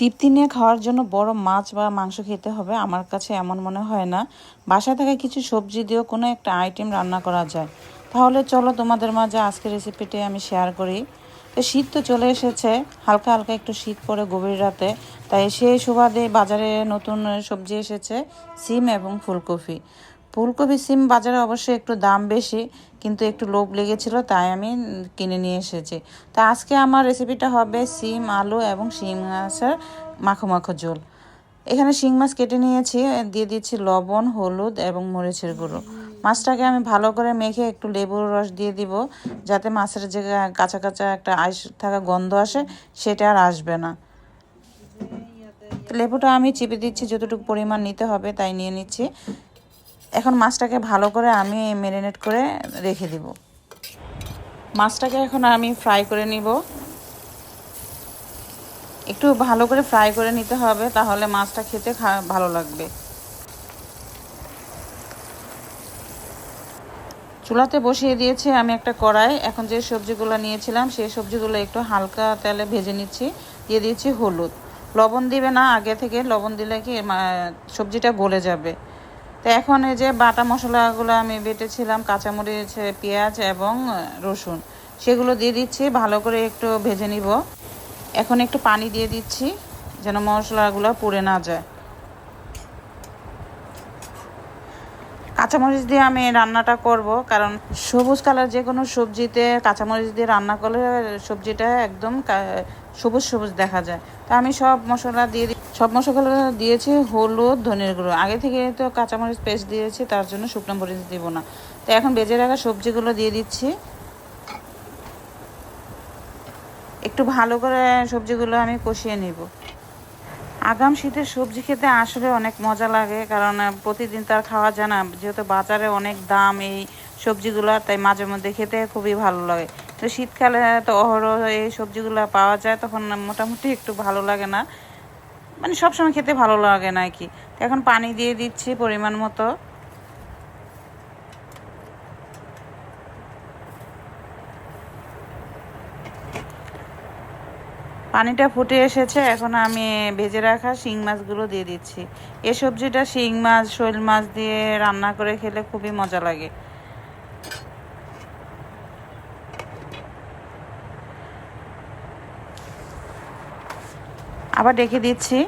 তৃপ্তি নিয়ে খাওয়ার জন্য বড় মাছ বা মাংস খেতে হবে, আমার কাছে এমন মনে হয় না। বাসায় থাকা কিছু সবজি দিয়েও কোনো একটা আইটেম রান্না করা যায়। তাহলে চলো তোমাদের মাঝে আজকের রেসিপিটি আমি শেয়ার করি। তো শীত তো চলে এসেছে, হালকা হালকা একটু শীত পড়ে গভীর রাতে। তাই সেই সুবাদে বাজারে নতুন সবজি এসেছে, সিম এবং ফুলকপি। ফুলকপি সিম বাজারে অবশ্যই একটু দাম বেশি, কিন্তু একটু লোভ লেগেছিল, তাই আমি কিনে নিয়ে এসেছি। তা আজকে আমার রেসিপিটা হবে সিম, আলু এবং শিং মাছের মাখো মাখো ঝোল। এখানে শিং মাছ কেটে নিয়েছি, দিয়ে দিচ্ছি লবণ, হলুদ এবং মরিচের গুঁড়ো। মাছটাকে আমি ভালো করে মেখে একটু লেবুর রস দিয়ে দিব, যাতে মাছের যে কাঁচা কাঁচা একটা আইস থাকা গন্ধ আসে, সেটা আর আসবে না। লেবুটা আমি চিপে দিচ্ছি, যতটুকু পরিমাণ নিতে হবে তাই নিয়ে নিচ্ছি। এখন মাছটাকে ভালো করে আমি ম্যারিনেট করে রেখে দিব। মাছটাকে এখন আমি ফ্রাই করে নিব। একটু ভালো করে ফ্রাই করে নিতে হবে, তাহলে মাছটা খেতে ভালো লাগবে। চুলাতে বসিয়ে দিয়েছি আমি একটা কড়াই। এখন যে সবজিগুলো নিয়েছিলাম, সেই সবজিগুলো একটু হালকা তেলে ভেজে নিচ্ছি। দিয়ে দিয়েছি হলুদ। লবণ দিবে না, আগে থেকে লবণ দিলে কি সবজিটা গলে যাবে। তো এখন এই যে বাটা মশলাগুলো আমি বেটেছিলাম, কাঁচামরিচ, পেঁয়াজ এবং রসুন। সেগুলো দিয়ে দিচ্ছি, ভালো করে একটু ভেজে নিব। এখন একটু পানি দিয়ে দিচ্ছি, যেন মশলাগুলো পুড়ে না যায়। কাঁচামরিচ দিয়ে আমি রান্নাটা করব, কারণ সবুজ কালার যে কোনো সবজিতে কাঁচামরিচ দিয়ে রান্না করলে সবজিটা একদম সবুজ সবুজ দেখা যায়। তা আমি সব মশলা দিয়ে সব মশলাগুলো দিয়েছি হলুদ, ধনের গুঁড়ো। আগে থেকে তো কাঁচামরিচ পেস্ট দিয়েছি, তার জন্য শুকনো মরিচ দিব না। তো এখন বেজে রাখা সবজিগুলো দিয়ে দিচ্ছি। একটু ভালো করে সবজিগুলো আমি কষিয়ে নিব। আগাম শীতের সবজি খেতে আসলে অনেক মজা লাগে, কারণ প্রতিদিন তার খাওয়া যায় না। যেহেতু বাজারে অনেক দাম এই সবজিগুলো, তাই মাঝে মধ্যে খেতে খুবই ভালো লাগে। তো শীতকালে তো অহরহ এই সবজিগুলো পাওয়া যায়, তখন মোটামুটি একটু ভালো লাগে না। মানে সবসময় খেতে ভালো লাগে না কি। এখন পানি দিয়ে দিচ্ছি পরিমাণ মতো। পানিটা ফুটে এসেছে, এখন আমি ভেজে রাখা শিং মাছগুলো দিয়ে দিচ্ছি। এ সবজিটা শিং মাছ, শৈল মাছ দিয়ে রান্না করে খেলে খুবই মজা লাগে। আবার ডেকে দিচ্ছি।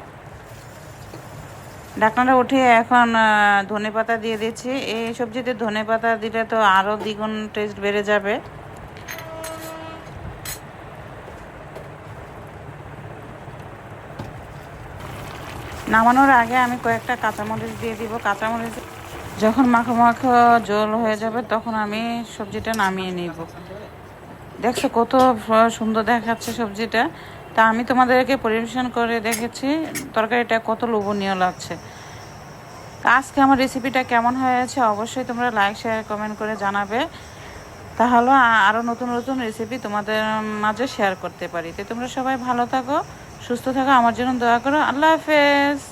ঢাকনাটা উঠে এখন ধনে পাতা দিয়ে দিচ্ছি। এই সবজিতে ধনে পাতা দিলে তো আরও দ্বিগুণ টেস্ট বেড়ে যাবে। নামানোর আগে আমি কয়েকটা কাঁচামরিচ দিয়ে দিব। কাঁচামরিচ যখন মাখো মাখো জল হয়ে যাবে, তখন আমি সবজিটা নামিয়ে নিব। দেখছ কত সুন্দর দেখাচ্ছে সবজিটা। তা আমি তোমাদেরকে পরিবেশন করে দেখেছি, তরকারিটা কত লোভনীয় লাগছে। আজকে আমার রেসিপিটা কেমন হয়েছে অবশ্যই তোমরা লাইক শেয়ার কমেন্ট করে জানাবে। তাহলে আরও নতুন নতুন রেসিপি তোমাদের মাঝে শেয়ার করতে পারি। তো তোমরা সবাই ভালো থাকো। সুস্থ থাকা আমার জন্য দয়া করো। আল্লাহ হাফেজ।